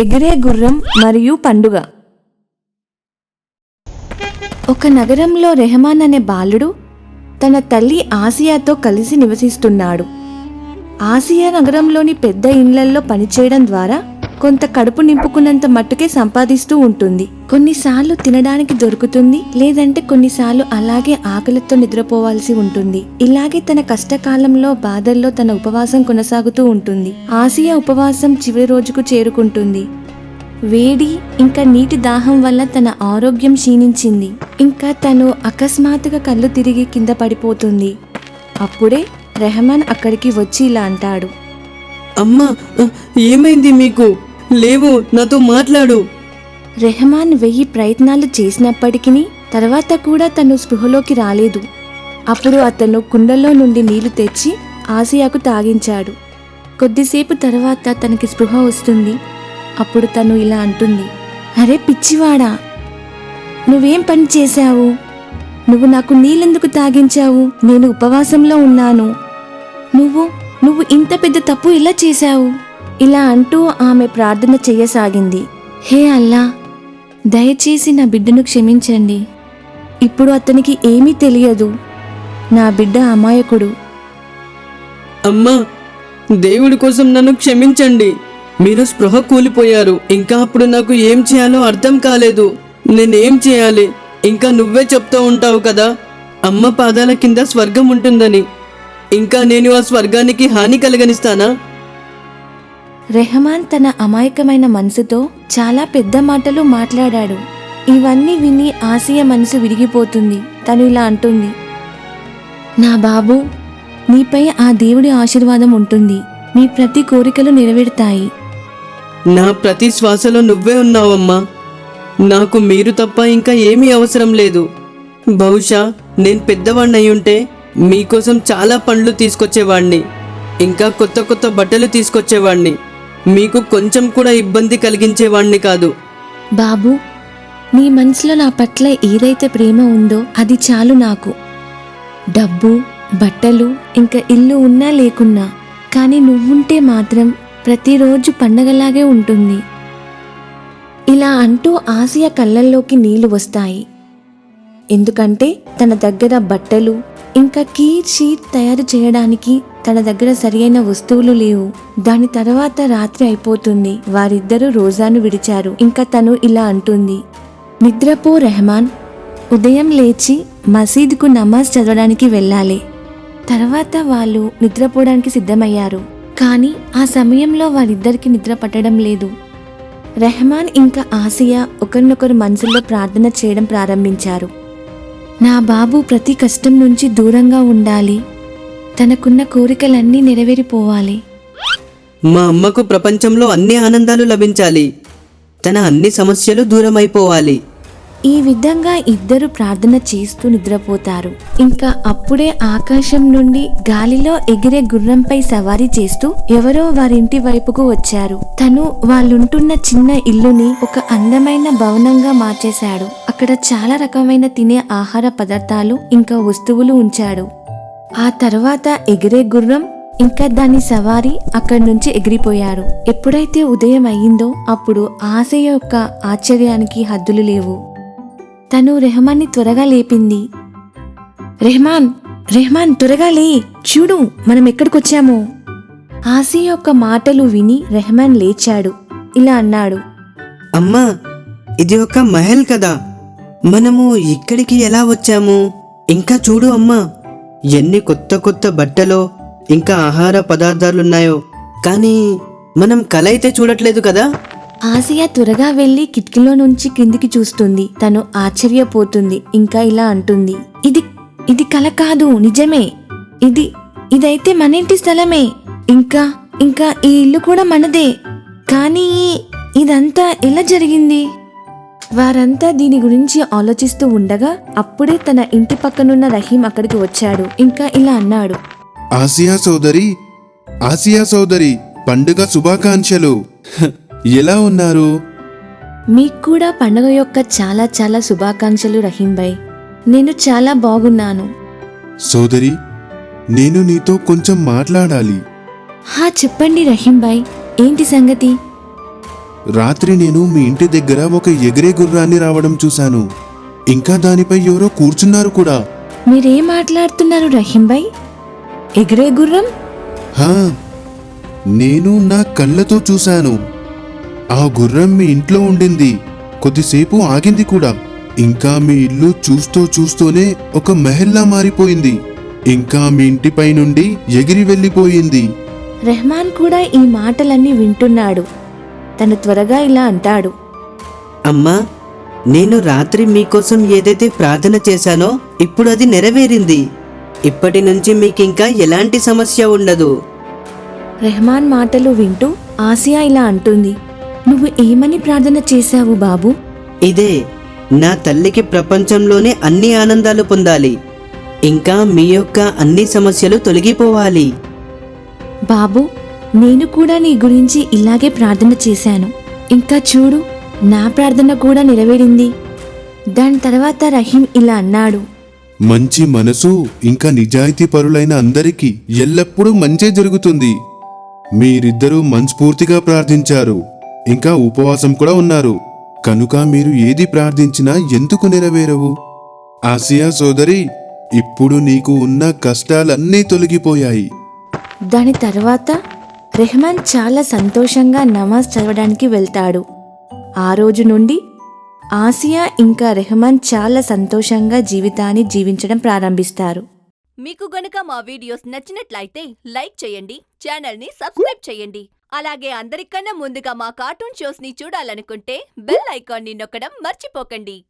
ఎగిరే గుర్రం మరియు పండుగ. ఒక నగరంలో రెహమాన్ అనే బాలుడు తన తల్లి ఆసియాతో కలిసి నివసిస్తున్నాడు. ఆసియా నగరంలోని పెద్ద ఇండ్లల్లో పనిచేయడం ద్వారా కొంత కడుపు నింపుకున్నంత మట్టుకే సంపాదిస్తూ ఉంటుంది. కొన్నిసార్లు తినడానికి దొరుకుతుంది లేదంటే కొన్నిసార్లు అలాగే ఆకలితో నిద్రపోవాల్సి ఉంటుంది. ఇలాగే తన కష్టకాలంలో బాధల్లో తన ఉపవాసం కొనసాగుతూ ఉంటుంది. ఆసియా ఉపవాసం చివరి రోజుకు చేరుకుంటుంది. వేడి ఇంకా నీటి దాహం వల్ల తన ఆరోగ్యం క్షీణించింది. ఇంకా తను అకస్మాత్తుగా కళ్ళు తిరిగి కింద పడిపోతుంది. అప్పుడే రెహమాన్ అక్కడికి వచ్చి ఇలా అంటాడు. అమ్మా ఏమైంది మీకు? లేవు నాతో మాట్లాడు. రెహమాన్ వెయ్యి ప్రయత్నాలు చేసినప్పటికీ తర్వాత కూడా తను స్పృహలోకి రాలేదు. అప్పుడు అతను కుండలో నుండి నీళ్ళు తెచ్చి ఆసియాకు తాగించాడు. కొద్దిసేపు తర్వాత తనకి స్పృహ వస్తుంది. అప్పుడు తను ఇలా అంటుంది అరే పిచ్చివాడా నువ్వేం పని చేశావు? నువ్వు నాకు నీళ్ళెందుకు తాగించావు? నేను ఉపవాసంలో ఉన్నాను. నువ్వు నువ్వు ఇంత పెద్ద తప్పు ఇలా చేశావు? ఇలా అంటూ ఆమె ప్రార్థన చేయసాగింది. హే అల్లా దయచేసి నా బిడ్డను క్షమించండి. ఇప్పుడు అతనికి ఏమీ తెలియదు. నా బిడ్డ అమాయకుడు. అమ్మా దేవుడి కోసం నన్ను క్షమించండి. మీరు స్పృహ కూలిపోయారు. ఇంకా అప్పుడు నాకు ఏం చేయాలో అర్థం కాలేదు. నేనేం చేయాలి? ఇంకా నువ్వే చెప్తూ ఉంటావు కదా. అమ్మ పాదాల కింద స్వర్గం ఉంటుందని. ఇంకా నేను ఆ స్వర్గానికి హాని కలగనిస్తానా? రెహమాన్ తన అమాయకమైన మనసుతో చాలా పెద్ద మాటలు మాట్లాడాడు. ఇవన్నీ విని ఆసియ మనసు విరిగిపోతుంది. తను ఇలా అంటుంది. నా బాబు నీపై ఆ దేవుడి ఆశీర్వాదం ఉంటుంది. నీ ప్రతి కోరికలు నెరవేరుతాయి. నా ప్రతి శ్వాసలో నువ్వే ఉన్నావమ్మా. నాకు మీరు తప్ప ఇంకా ఏమీ అవసరం లేదు. బహుశా నేను పెద్దవాణ్ణి అయి ఉంటే మీకోసం చాలా పండ్లు తీసుకొచ్చేవాణ్ణి. ఇంకా కొత్త కొత్త బట్టలు తీసుకొచ్చేవాణ్ణి. మీకు కొంచెం కూడా ఇబ్బంది కలిగించేవాణ్ణి కాదు. బాబు నీ మనసులో నా పట్ల ఏదైతే ప్రేమ ఉందో అది చాలు నాకు. డబ్బు బట్టలు ఇంకా ఇల్లు ఉన్నా లేకున్నా కానీ నువ్వుంటే మాత్రం ప్రతిరోజు పండగలాగే ఉంటుంది. ఇలా అంటూ ఆసియా కళ్ళల్లోకి నీళ్ళు వస్తాయి. ఎందుకంటే తన దగ్గర బట్టలు ఇంకా కీర్ షీట్ తయారు చేయడానికి తన దగ్గర సరియైన వస్తువులు లేవు. దాని తర్వాత రాత్రి అయిపోతుంది. వారిద్దరూ రోజాను విడిచారు. ఇంకా తను ఇలా అంటుంది. నిద్రపో రెహమాన్. ఉదయం లేచి మసీద్కు నమాజ్ చదవడానికి వెళ్ళాలి. తర్వాత వాళ్ళు నిద్రపోవడానికి సిద్ధమయ్యారు. కానీ ఆ సమయంలో వారిద్దరికి నిద్ర పట్టడం లేదు. రెహమాన్ ఇంకా ఆసియా ఒకరినొకరు మనసులో ప్రార్థన చేయడం ప్రారంభించారు. నా బాబు ప్రతి కష్టం నుంచి దూరంగా ఉండాలి. తనకున్న కోరికలన్నీ నెరవేరిపోవాలి. మా అమ్మకు ప్రపంచంలో అన్ని ఆనందాలు లభించాలి. తన అన్ని సమస్యలు దూరమైపోవాలి. ఈ విధంగా ఇద్దరు ప్రార్థన చేస్తూ నిద్రపోతారు. ఇంకా అప్పుడే ఆకాశం నుండి గాలిలో ఎగిరే గుర్రంపై సవారీ చేస్తూ ఎవరో వారింటి వైపుకు వచ్చారు. తను వాళ్ళుంటున్న చిన్న ఇల్లుని ఒక అందమైన భవనంగా మార్చేశాడు. అక్కడ చాలా రకమైన తినే ఆహార పదార్థాలు ఇంకా వస్తువులు ఉంచాడు. ఆ తర్వాత ఎగిరే గుర్రం ఇంకా దాని సవారి అక్కడి నుంచి ఎగిరిపోయారు ఎప్పుడైతే ఉదయం అయ్యిందో అప్పుడు ఆశయ యొక్క ఆశ్చర్యానికి హద్దులు లేవు. తను రెహమాన్ని త్వరగా లేపింది. రెహమాన్ రెహమాన్ త్వరగా లే చూడు మనం ఎక్కడికొచ్చామో. ఆసి యొక్క మాటలు విని రెహమాన్ లేచాడు. ఇలా అన్నాడు. అమ్మా ఇది ఒక మహల్ కదా. మనము ఇక్కడికి ఎలా వచ్చాము? ఇంకా చూడు అమ్మా. ఎన్ని కొత్త కొత్త బట్టలో ఇంకా ఆహార పదార్థాలున్నాయో. కానీ మనం కళ అయితే చూడట్లేదు కదా? ఆసియా త్వరగా వెళ్ళి కిటికీలో నుంచి కిందికి చూస్తుంది. తను ఆశ్చర్యపోతుంది. ఇంకా ఇలా అంటుంది. ఇది ఇది కల కాదు నిజమే. ఇది ఇదైతే మన ఇంటి స్థలమే. ఇంకా ఇంకా ఈ ఇల్లు కూడా మనదే. కానీ ఇదంతా ఎలా జరిగింది? వారంతా దీని గురించి ఆలోచిస్తూ ఉండగా అప్పుడే తన ఇంటి పక్కనున్న రహీం అక్కడికి వచ్చాడు. ఇంకా ఇలా అన్నాడు. ఆసియా సోదరి ఆసియా సోదరి పండుగ శుభాకాంక్షలు. ఎలా ఉన్నారు? మీకు కూడా పండుగ యొక్క చాలా చాలా శుభాకాంక్షలు రహీం భాయ్ నేను చాలా బాగున్నాను. సోదరి నేను నీతో కొంచెం మాట్లాడాలి. హా చెప్పండి రహీం భాయ్ ఏంటి సంగతి? రాత్రి నేను మీ ఇంటి దగ్గర ఒక ఎగిరే గుర్రాన్ని రావడం చూశాను. ఇంకా దానిపై ఎవరో కూర్చున్నారు కూడా. మీరేం మాట్లాడుతున్నారు రహీం భాయ్? ఎగిరే గుర్రం? హా నేను నా కళ్ళతో చూశాను. ఆ గుర్రం మీ ఇంట్లో ఉండింది. కొద్దిసేపు ఆగింది కూడా. ఇంకా మీ ఇల్లు చూస్తూ చూస్తూనే ఒక మెహల్లా మారిపోయింది. ఇంకా మీ ఇంటిపై నుండి ఎగిరి వెళ్ళిపోయింది. రెహమాన్ కూడా ఈ మాటలన్నీ వింటున్నాడు. తను త్వరగా ఇలా అంటాడు. అమ్మా నేను రాత్రి మీకోసం ఏదైతే ప్రార్థన చేశానో ఇప్పుడు అది నెరవేరింది. ఇప్పటి నుంచి మీకింకా ఎలాంటి సమస్య ఉండదు. రెహమాన్ మాటలు వింటూ ఆసియా ఇలా అంటుంది నువ్వు ఏమని ప్రార్థన చేశావు బాబు? ఇదే నా తల్లికి ప్రపంచంలోనే అన్ని ఆనందాలు పొందాలి. ఇంకా మీ యొక్క అన్ని సమస్యలు తొలగిపోవాలి. బాబు నేను కూడా నీ గురించి ఇలాగే ప్రార్థన చేశాను. ఇంకా చూడు నా ప్రార్థన కూడా నెరవేరింది. దాని తర్వాత రహీం ఇలా అన్నాడు. మంచి మనసు ఇంకా నిజాయితీ పరులైన అందరికీ ఎల్లప్పుడూ మంచే జరుగుతుంది. మీరిద్దరూ మనస్ఫూర్తిగా ప్రార్థించారు. ఇంకా ఉపవాసం కూడా ఉన్నారు. కనుక మీరు ఏది ప్రార్థించినా ఎందుకు నెరవేరవు? ఆసియా సోదరి ఇప్పుడు నీకు ఉన్న కష్టాలన్నీ తొలగిపోయాయి. దాని తర్వాత రెహమాన్ చాలా సంతోషంగా నమాజ్ చదవడానికి వెళ్తాడు. ఆ రోజు నుండి ఆసియా ఇంకా రెహమాన్ చాలా సంతోషంగా జీవితాన్ని జీవించడం ప్రారంభిస్తారు. మీకు గనుక మా వీడియోస్ నచ్చినట్లయితే లైక్ చేయండి ఛానల్ని సబ్స్క్రైబ్ చేయండి. అలాగే అందరికన్నా ముందుగా మా కార్టూన్ షోస్ని చూడాలనుకుంటే బెల్ ఐకాన్ని నొక్కడం మర్చిపోకండి.